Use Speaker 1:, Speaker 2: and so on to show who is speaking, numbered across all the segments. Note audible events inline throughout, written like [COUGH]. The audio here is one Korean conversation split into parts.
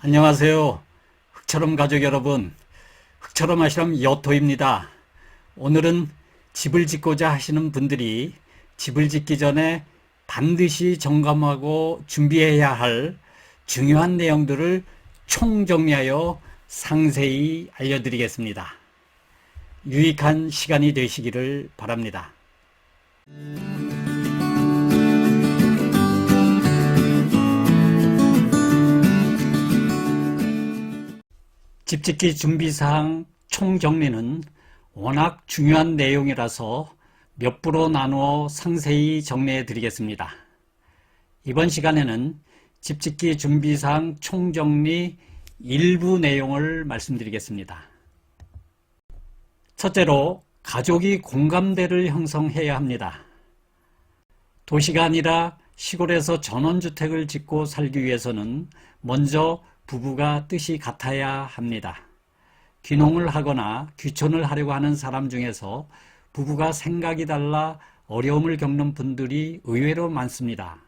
Speaker 1: 안녕하세요. 흑처럼 가족 여러분. 흑처럼 아시람 여토입니다. 오늘은 집을 짓고자 하시는 분들이 집을 짓기 전에 반드시 점검하고 준비해야 할 중요한 내용들을 총정리하여 상세히 알려드리겠습니다. 유익한 시간이 되시기를 바랍니다. 집짓기 준비사항 총정리는 워낙 중요한 내용이라서 몇 부로 나누어 상세히 정리해 드리겠습니다. 이번 시간에는 집짓기 준비사항 총정리 일부 내용을 말씀드리겠습니다. 첫째로 가족이 공감대를 형성해야 합니다. 도시가 아니라 시골에서 전원주택을 짓고 살기 위해서는 먼저 부부가 뜻이 같아야 합니다. 귀농을 하거나 귀촌을 하려고 하는 사람 중에서 부부가 생각이 달라 어려움을 겪는 분들이 의외로 많습니다.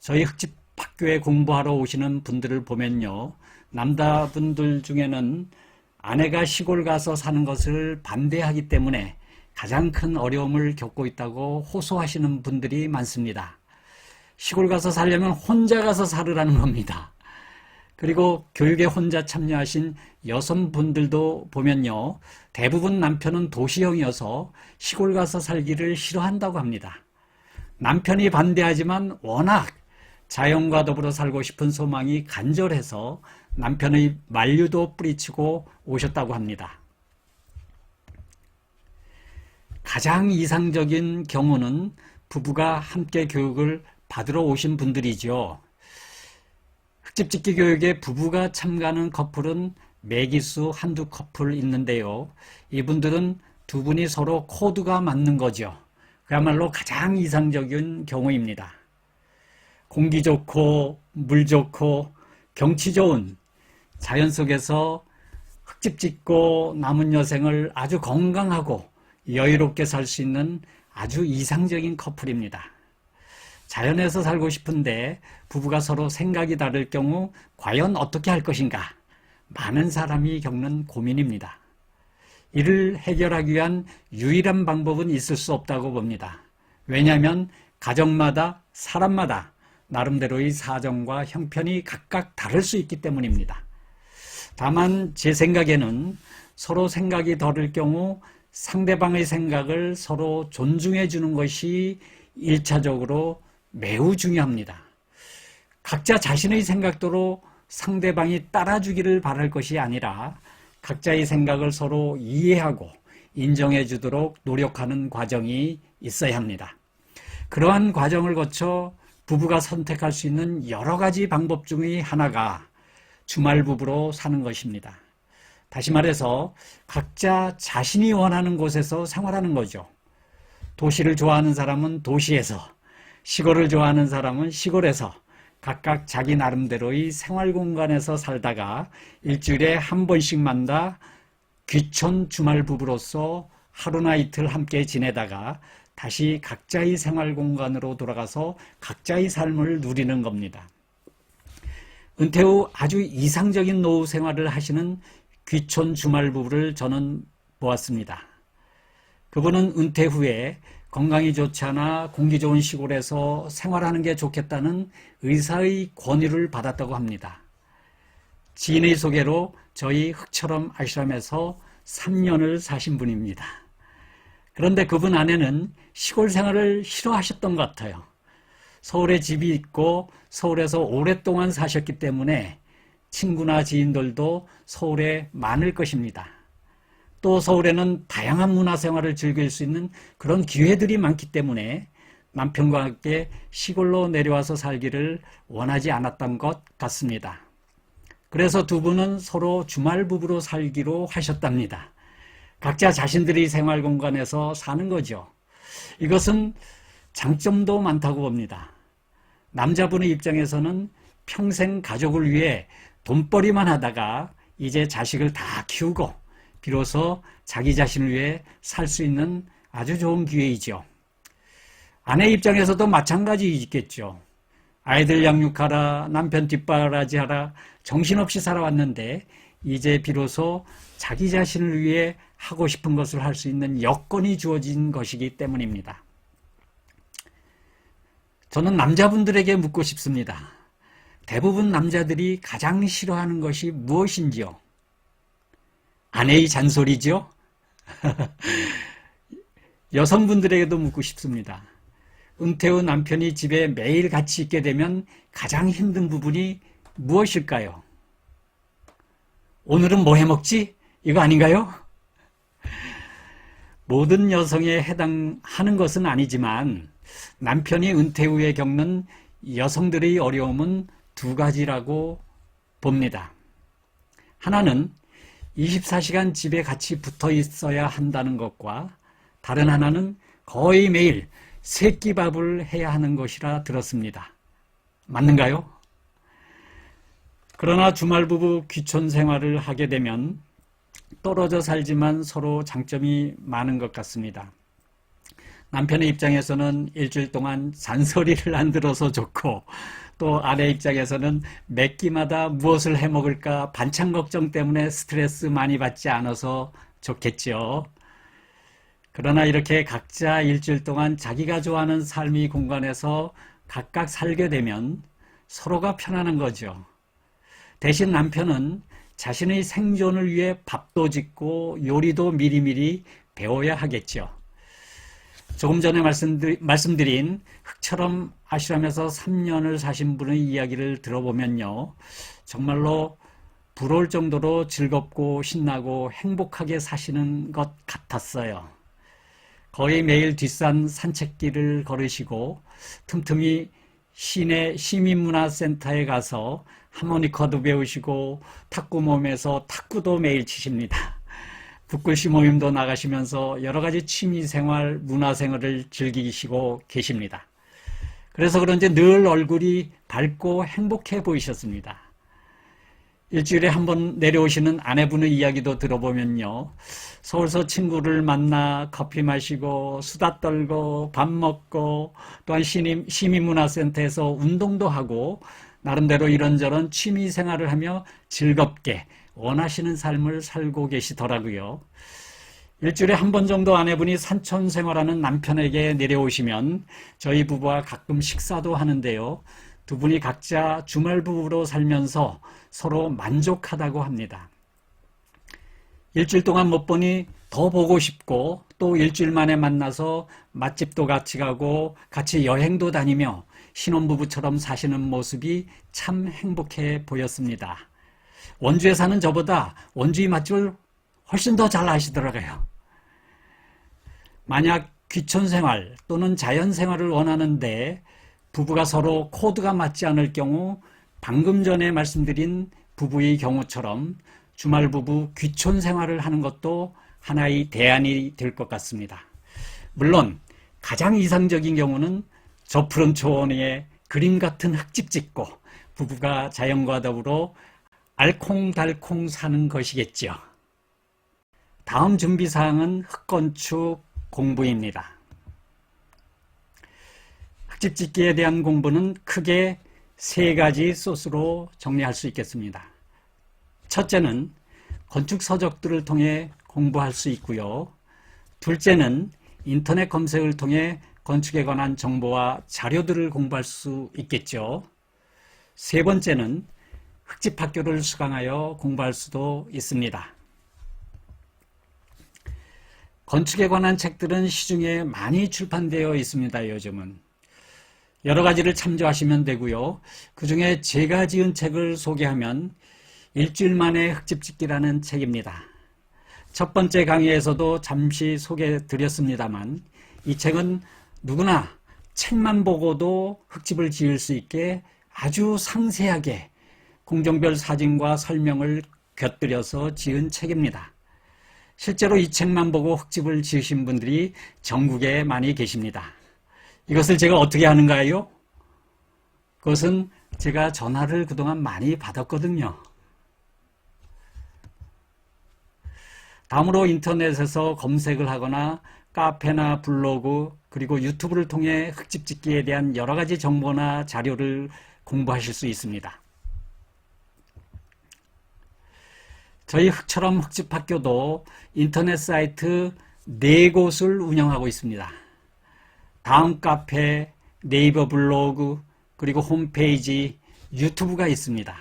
Speaker 1: 저희 흑집 학교에 공부하러 오시는 분들을 보면요. 남자분들 중에는 아내가 시골 가서 사는 것을 반대하기 때문에 가장 큰 어려움을 겪고 있다고 호소하시는 분들이 많습니다. 시골 가서 살려면 혼자 가서 살으라는 겁니다. 그리고 교육에 혼자 참여하신 여성분들도 보면요. 대부분 남편은 도시형이어서 시골 가서 살기를 싫어한다고 합니다. 남편이 반대하지만 워낙 자연과 더불어 살고 싶은 소망이 간절해서 남편의 만류도 뿌리치고 오셨다고 합니다. 가장 이상적인 경우는 부부가 함께 교육을 받으러 오신 분들이죠. 흑집짓기 교육에 부부가 참가하는 커플은 매기수 한두 커플 있는데요. 이분들은 두 분이 서로 코드가 맞는 거죠. 그야말로 가장 이상적인 경우입니다. 공기 좋고, 물 좋고, 경치 좋은 자연 속에서 흙집 짓고 남은 여생을 아주 건강하고 여유롭게 살 수 있는 아주 이상적인 커플입니다. 자연에서 살고 싶은데 부부가 서로 생각이 다를 경우 과연 어떻게 할 것인가? 많은 사람이 겪는 고민입니다. 이를 해결하기 위한 유일한 방법은 있을 수 없다고 봅니다. 왜냐하면 가정마다 사람마다 나름대로의 사정과 형편이 각각 다를 수 있기 때문입니다. 다만 제 생각에는 서로 생각이 다를 경우 상대방의 생각을 서로 존중해 주는 것이 일차적으로 매우 중요합니다. 각자 자신의 생각대로 상대방이 따라주기를 바랄 것이 아니라 각자의 생각을 서로 이해하고 인정해 주도록 노력하는 과정이 있어야 합니다. 그러한 과정을 거쳐 부부가 선택할 수 있는 여러 가지 방법 중의 하나가 주말 부부로 사는 것입니다. 다시 말해서 각자 자신이 원하는 곳에서 생활하는 거죠. 도시를 좋아하는 사람은 도시에서, 시골을 좋아하는 사람은 시골에서 각각 자기 나름대로의 생활 공간에서 살다가 일주일에 한 번씩 만나 귀촌 주말 부부로서 하루나 이틀 함께 지내다가 다시 각자의 생활 공간으로 돌아가서 각자의 삶을 누리는 겁니다. 은퇴 후 아주 이상적인 노후 생활을 하시는 귀촌 주말 부부를 저는 보았습니다. 그분은 은퇴 후에 건강이 좋지 않아 공기 좋은 시골에서 생활하는 게 좋겠다는 의사의 권유를 받았다고 합니다. 지인의 소개로 저희 흑처럼 아시람에서 3년을 사신 분입니다. 그런데 그분 아내는 시골 생활을 싫어하셨던 것 같아요. 서울에 집이 있고 서울에서 오랫동안 사셨기 때문에 친구나 지인들도 서울에 많을 것입니다. 또 서울에는 다양한 문화 생활을 즐길 수 있는 그런 기회들이 많기 때문에 남편과 함께 시골로 내려와서 살기를 원하지 않았던 것 같습니다. 그래서 두 분은 서로 주말 부부로 살기로 하셨답니다. 각자 자신들의 생활 공간에서 사는 거죠. 이것은 장점도 많다고 봅니다. 남자분의 입장에서는 평생 가족을 위해 돈벌이만 하다가 이제 자식을 다 키우고 비로소 자기 자신을 위해 살 수 있는 아주 좋은 기회이죠. 아내 입장에서도 마찬가지겠죠. 아이들 양육하라, 남편 뒷바라지하라, 정신없이 살아왔는데 이제 비로소 자기 자신을 위해 하고 싶은 것을 할 수 있는 여건이 주어진 것이기 때문입니다. 저는 남자분들에게 묻고 싶습니다. 대부분 남자들이 가장 싫어하는 것이 무엇인지요? 아내의 잔소리죠? [LAUGHS] 여성분들에게도 묻고 싶습니다. 은퇴 후 남편이 집에 매일 같이 있게 되면 가장 힘든 부분이 무엇일까요? 오늘은 뭐 해먹지? 이거 아닌가요? 모든 여성에 해당하는 것은 아니지만 남편이 은퇴 후에 겪는 여성들의 어려움은 두 가지라고 봅니다. 하나는 24시간 집에 같이 붙어 있어야 한다는 것과 다른 하나는 거의 매일 새끼밥을 해야 하는 것이라 들었습니다. 맞는가요? 그러나 주말 부부 귀촌 생활을 하게 되면 떨어져 살지만 서로 장점이 많은 것 같습니다. 남편의 입장에서는 일주일 동안 잔소리를 안 들어서 좋고 또 아내 입장에서는 매 끼마다 무엇을 해 먹을까 반찬 걱정 때문에 스트레스 많이 받지 않아서 좋겠죠. 그러나 이렇게 각자 일주일 동안 자기가 좋아하는 삶의 공간에서 각각 살게 되면 서로가 편안한 거죠. 대신 남편은 자신의 생존을 위해 밥도 짓고 요리도 미리미리 배워야 하겠죠. 조금 전에 말씀드 린 흙처럼 아시람에서 3년을 사신 분의 이야기를 들어보면요. 정말로 부러울 정도로 즐겁고 신나고 행복하게 사시는 것 같았어요. 거의 매일 뒷산 산책길을 걸으시고 틈틈이 시내 시민문화센터에 가서 하모니카도 배우시고 탁구 몸에서 탁구도 매일 치십니다. 북글씨 모임도 나가시면서 여러 가지 취미생활, 문화생활을 즐기시고 계십니다. 그래서 그런지 늘 얼굴이 밝고 행복해 보이셨습니다. 일주일에 한 번 내려오시는 아내분의 이야기도 들어보면요. 서울서 친구를 만나 커피 마시고 수다 떨고 밥 먹고 또한 시민, 시민문화센터에서 운동도 하고 나름대로 이런저런 취미 생활을 하며 즐겁게 원하시는 삶을 살고 계시더라고요. 일주일에 한 번 정도 아내분이 산촌 생활하는 남편에게 내려오시면 저희 부부와 가끔 식사도 하는데요. 두 분이 각자 주말 부부로 살면서 서로 만족하다고 합니다. 일주일 동안 못 보니 더 보고 싶고 또 일주일 만에 만나서 맛집도 같이 가고 같이 여행도 다니며 신혼부부처럼 사시는 모습이 참 행복해 보였습니다. 원주에 사는 저보다 원주의 맛집을 훨씬 더 잘 아시더라고요. 만약 귀촌 생활 또는 자연 생활을 원하는데 부부가 서로 코드가 맞지 않을 경우 방금 전에 말씀드린 부부의 경우처럼 주말 부부 귀촌 생활을 하는 것도 하나의 대안이 될 것 같습니다. 물론 가장 이상적인 경우는 저 푸른 초원에 그림 같은 흙집 짓고 부부가 자연과 더불어 알콩달콩 사는 것이겠죠. 다음 준비사항은 흙건축 공부입니다. 흙집 짓기에 대한 공부는 크게 세 가지 소스로 정리할 수 있겠습니다. 첫째는 건축 서적들을 통해 공부할 수 있고요. 둘째는 인터넷 검색을 통해 건축에 관한 정보와 자료들을 공부할 수 있겠죠. 세 번째는 흙집 학교를 수강하여 공부할 수도 있습니다. 건축에 관한 책들은 시중에 많이 출판되어 있습니다. 요즘은. 여러 가지를 참조하시면 되고요. 그 중에 제가 지은 책을 소개하면 일주일 만에 흙집 짓기라는 책입니다. 첫 번째 강의에서도 잠시 소개해 드렸습니다만 이 책은 누구나 책만 보고도 흙집을 지을 수 있게 아주 상세하게 공정별 사진과 설명을 곁들여서 지은 책입니다. 실제로 이 책만 보고 흙집을 지으신 분들이 전국에 많이 계십니다. 이것을 제가 어떻게 하는가요? 그것은 제가 전화를 그동안 많이 받았거든요. 다음으로 인터넷에서 검색을 하거나 카페나 블로그 그리고 유튜브를 통해 흙집 짓기에 대한 여러 가지 정보나 자료를 공부하실 수 있습니다. 저희 흑처럼 흑집학교도 인터넷 사이트 네 곳을 운영하고 있습니다. 다음 카페, 네이버 블로그, 그리고 홈페이지, 유튜브가 있습니다.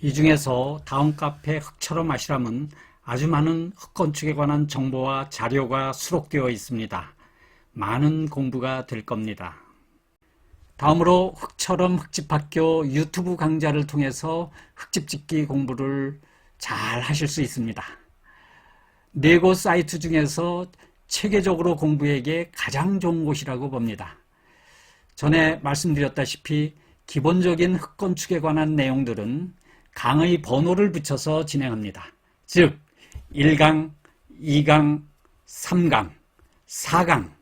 Speaker 1: 이 중에서 다음 카페 흑처럼 아시람은 아주 많은 흑건축에 관한 정보와 자료가 수록되어 있습니다. 많은 공부가 될 겁니다. 다음으로 흑처럼 흑집학교 유튜브 강좌를 통해서 흑집 짓기 공부를 잘 하실 수 있습니다. 네 곳 사이트 중에서 체계적으로 공부에게 가장 좋은 곳이라고 봅니다. 전에 말씀드렸다시피 기본적인 흑건축에 관한 내용들은 강의 번호를 붙여서 진행합니다. 즉 1강, 2강, 3강, 4강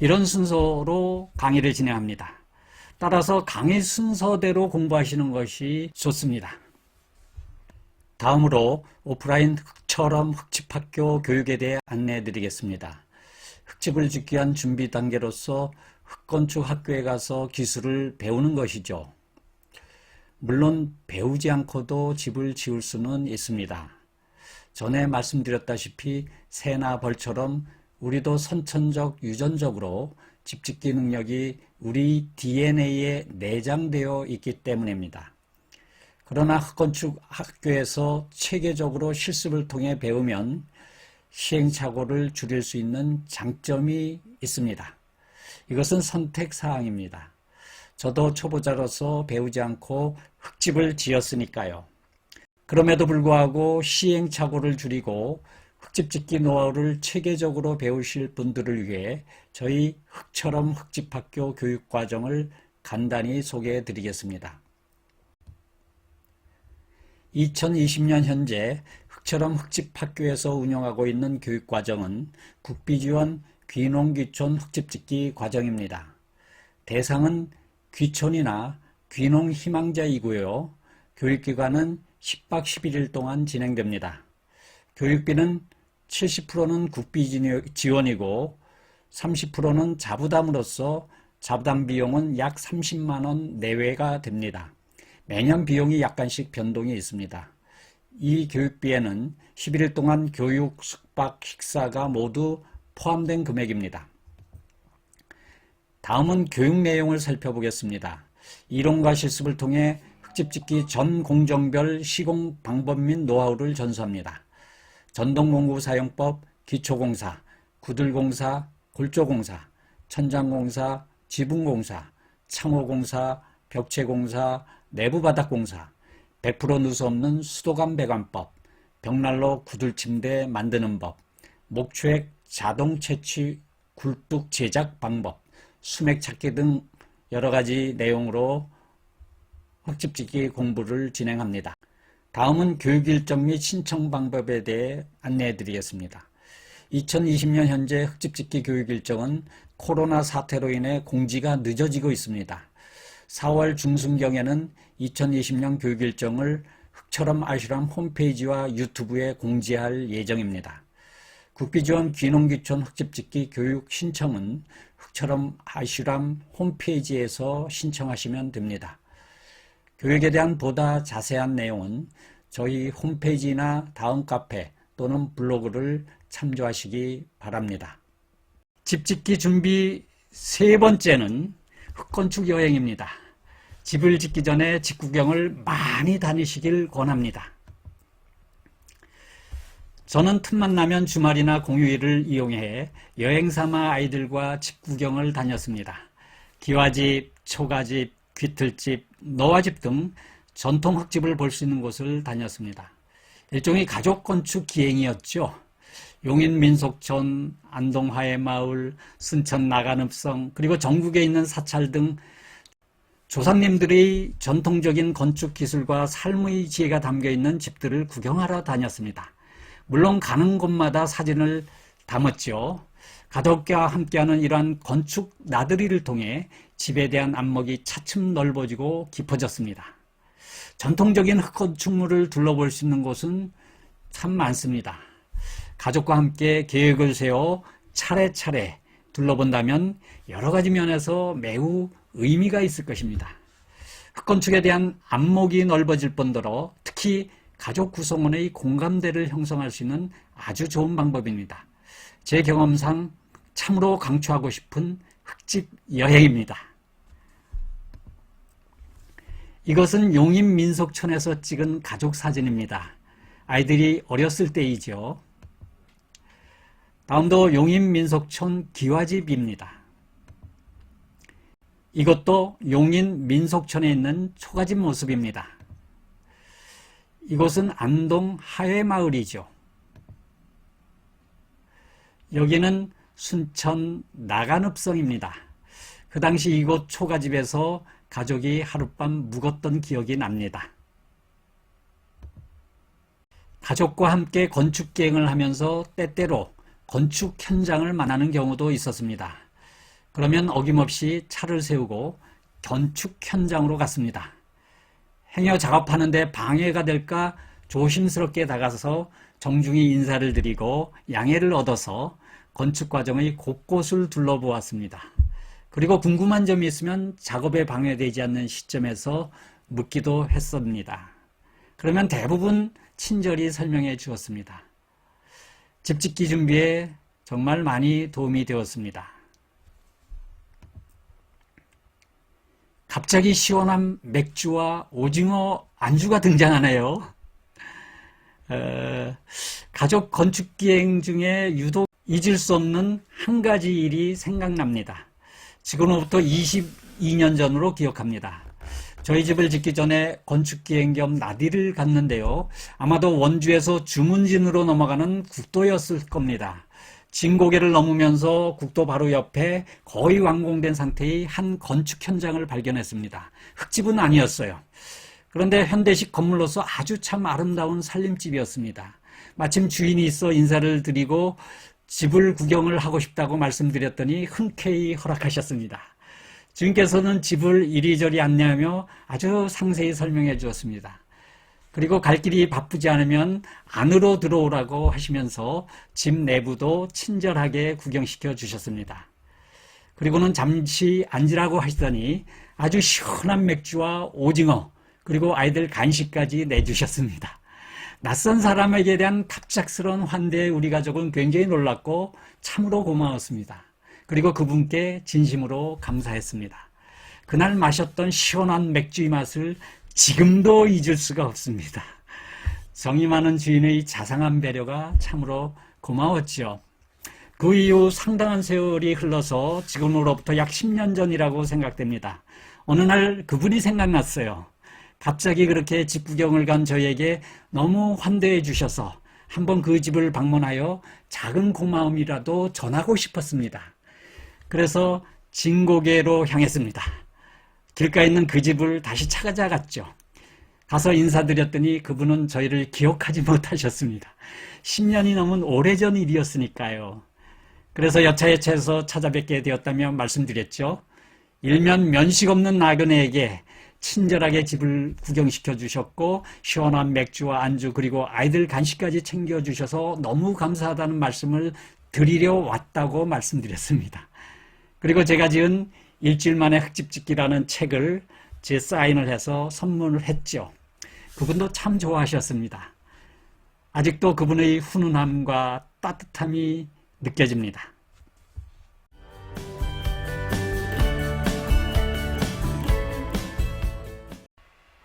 Speaker 1: 이런 순서로 강의를 진행합니다. 따라서 강의 순서대로 공부하시는 것이 좋습니다. 다음으로 오프라인 흑처럼 흑집학교 교육에 대해 안내해 드리겠습니다. 흑집을 짓기 위한 준비 단계로서 흑건축 학교에 가서 기술을 배우는 것이죠. 물론 배우지 않고도 집을 지을 수는 있습니다. 전에 말씀드렸다시피 새나 벌처럼 우리도 선천적 유전적으로 집짓기 능력이 우리 DNA에 내장되어 있기 때문입니다. 그러나 흑건축 학교에서 체계적으로 실습을 통해 배우면 시행착오를 줄일 수 있는 장점이 있습니다. 이것은 선택 사항입니다. 저도 초보자로서 배우지 않고 흙집을 지었으니까요. 그럼에도 불구하고 시행착오를 줄이고 흙집 짓기 노하우를 체계적으로 배우실 분들을 위해 저희 흙처럼 흙집학교 교육과정을 간단히 소개해 드리겠습니다. 2020년 현재 흙처럼 흙집학교에서 운영하고 있는 교육과정은 국비지원 귀농귀촌 흙집짓기 과정입니다. 대상은 귀촌이나 귀농 희망자이고요. 교육기간은 10박 11일 동안 진행됩니다. 교육비는 70%는 국비 지원이고 30%는 자부담으로서 자부담 비용은 약 30만 원 내외가 됩니다. 매년 비용이 약간씩 변동이 있습니다. 이 교육비에는 11일 동안 교육, 숙박, 식사가 모두 포함된 금액입니다. 다음은 교육 내용을 살펴보겠습니다. 이론과 실습을 통해 흙집 짓기 전 공정별 시공 방법 및 노하우를 전수합니다. 전동공구 사용법, 기초공사, 구들공사, 골조공사, 천장공사, 지붕공사, 창호공사, 벽체공사, 내부바닥공사, 100% 누수 없는 수도감 배관법, 벽난로 구들침대 만드는 법, 목초액 자동 채취 굴뚝 제작 방법, 수맥 찾기 등 여러 가지 내용으로 흙집짓기 공부를 진행합니다. 다음은 교육 일정 및 신청 방법에 대해 안내해 드리겠습니다. 2020년 현재 흙집짓기 교육 일정은 코로나 사태로 인해 공지가 늦어지고 있습니다. 4월 중순경에는 2020년 교육 일정을 흙처럼 아슈람 홈페이지와 유튜브에 공지할 예정입니다. 국비지원 귀농귀촌 흙집짓기 교육 신청은 흙처럼 아슈람 홈페이지에서 신청하시면 됩니다. 교육에 대한 보다 자세한 내용은 저희 홈페이지나 다음 카페 또는 블로그를 참조하시기 바랍니다. 집 짓기 준비 세 번째는 흙건축 여행입니다. 집을 짓기 전에 집 구경을 많이 다니시길 권합니다. 저는 틈만 나면 주말이나 공휴일을 이용해 여행 삼아 아이들과 집 구경을 다녔습니다. 기와집, 초가집, 귀틀집, 너와 집 등 전통 흙집을 볼 수 있는 곳을 다녔습니다. 일종의 가족 건축 기행이었죠. 용인 민속촌, 안동 화해마을, 순천 나간읍성, 그리고 전국에 있는 사찰 등 조상님들의 전통적인 건축 기술과 삶의 지혜가 담겨 있는 집들을 구경하러 다녔습니다. 물론 가는 곳마다 사진을 담았죠. 가족과 함께하는 이러한 건축 나들이를 통해 집에 대한 안목이 차츰 넓어지고 깊어졌습니다. 전통적인 흙건축물을 둘러볼 수 있는 곳은 참 많습니다. 가족과 함께 계획을 세워 차례차례 둘러본다면 여러 가지 면에서 매우 의미가 있을 것입니다. 흑건축에 대한 안목이 넓어질 뿐더러 특히 가족 구성원의 공감대를 형성할 수 있는 아주 좋은 방법입니다. 제 경험상 참으로 강추하고 싶은 흑집 여행입니다. 이것은 용인 민속촌에서 찍은 가족 사진입니다. 아이들이 어렸을 때이죠. 다음도 용인 민속촌 기와집입니다. 이것도 용인 민속촌에 있는 초가집 모습입니다. 이곳은 안동 하회마을이죠. 여기는 순천 나간읍성입니다. 그 당시 이곳 초가집에서 가족이 하룻밤 묵었던 기억이 납니다. 가족과 함께 건축 기행을 하면서 때때로 건축 현장을 만나는 경우도 있었습니다. 그러면 어김없이 차를 세우고 건축 현장으로 갔습니다. 행여 작업하는데 방해가 될까 조심스럽게 다가서서 정중히 인사를 드리고 양해를 얻어서 건축 과정의 곳곳을 둘러보았습니다. 그리고 궁금한 점이 있으면 작업에 방해되지 않는 시점에서 묻기도 했습니다. 그러면 대부분 친절히 설명해 주었습니다. 집 짓기 준비에 정말 많이 도움이 되었습니다. 갑자기 시원한 맥주와 오징어 안주가 등장하네요. 어, 가족 건축 기행 중에 유독 잊을 수 없는 한 가지 일이 생각납니다. 지금으로부터 22년 전으로 기억합니다. 저희 집을 짓기 전에 건축 기행 겸 나디를 갔는데요. 아마도 원주에서 주문진으로 넘어가는 국도였을 겁니다. 진고개를 넘으면서 국도 바로 옆에 거의 완공된 상태의 한 건축 현장을 발견했습니다. 흙집은 아니었어요. 그런데 현대식 건물로서 아주 참 아름다운 살림집이었습니다. 마침 주인이 있어 인사를 드리고 집을 구경을 하고 싶다고 말씀드렸더니 흔쾌히 허락하셨습니다. 주인께서는 집을 이리저리 안내하며 아주 상세히 설명해 주었습니다. 그리고 갈 길이 바쁘지 않으면 안으로 들어오라고 하시면서 집 내부도 친절하게 구경시켜 주셨습니다. 그리고는 잠시 앉으라고 하시더니 아주 시원한 맥주와 오징어 그리고 아이들 간식까지 내주셨습니다. 낯선 사람에게 대한 갑작스러운 환대에 우리 가족은 굉장히 놀랐고 참으로 고마웠습니다. 그리고 그분께 진심으로 감사했습니다. 그날 마셨던 시원한 맥주의 맛을 지금도 잊을 수가 없습니다. 정이 많은 주인의 자상한 배려가 참으로 고마웠지요. 그 이후 상당한 세월이 흘러서 지금으로부터 약 10년 전이라고 생각됩니다. 어느 날 그분이 생각났어요. 갑자기 그렇게 집 구경을 간 저에게 너무 환대해 주셔서 한번 그 집을 방문하여 작은 고마움이라도 전하고 싶었습니다. 그래서 진고개로 향했습니다. 길가에 있는 그 집을 다시 찾아갔죠. 가서 인사드렸더니 그분은 저희를 기억하지 [LAUGHS] 못하셨습니다. 10년이 넘은 오래전 일이었으니까요. 그래서 여차여차해서 찾아뵙게 되었다며 말씀드렸죠. 일면 면식 없는 나그네에게 친절하게 집을 구경시켜 주셨고 시원한 맥주와 안주 그리고 아이들 간식까지 챙겨 주셔서 너무 감사하다는 말씀을 드리려 왔다고 말씀드렸습니다. 그리고 제가 지은 일주일 만에 흙집 짓기라는 책을 제 사인을 해서 선물을 했죠. 그분도 참 좋아하셨습니다. 아직도 그분의 훈훈함과 따뜻함이 느껴집니다.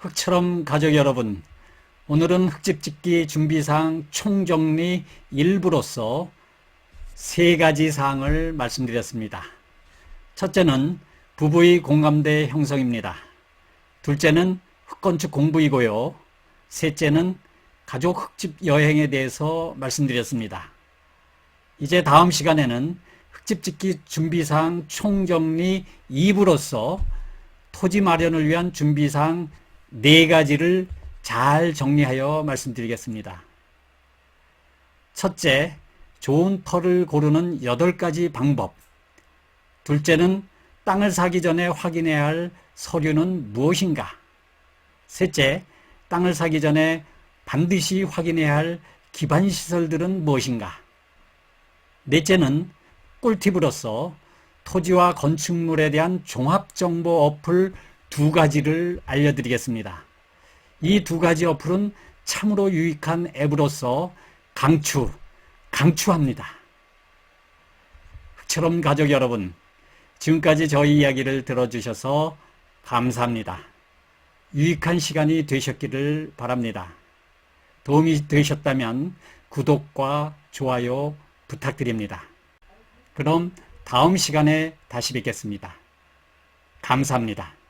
Speaker 1: 흙처럼 가족 여러분, 오늘은 흙집 짓기 준비사항 총정리 일부로서 세 가지 사항을 말씀드렸습니다. 첫째는 부부의 공감대 형성입니다. 둘째는 흙건축 공부이고요. 셋째는 가족 흙집 여행에 대해서 말씀드렸습니다. 이제 다음 시간에는 흙집 짓기 준비사항 총정리 2부로서 토지 마련을 위한 준비사항 네 가지를 잘 정리하여 말씀드리겠습니다. 첫째, 좋은 터를 고르는 여덟 가지 방법. 둘째는 땅을 사기 전에 확인해야 할 서류는 무엇인가? 셋째, 땅을 사기 전에 반드시 확인해야 할 기반 시설들은 무엇인가? 넷째는 꿀팁으로서 토지와 건축물에 대한 종합정보 어플 두 가지를 알려드리겠습니다. 이 두 가지 어플은 참으로 유익한 앱으로서 강추, 강추합니다. 흑처럼 가족 여러분, 지금까지 저희 이야기를 들어주셔서 감사합니다. 유익한 시간이 되셨기를 바랍니다. 도움이 되셨다면 구독과 좋아요 부탁드립니다. 그럼 다음 시간에 다시 뵙겠습니다. 감사합니다.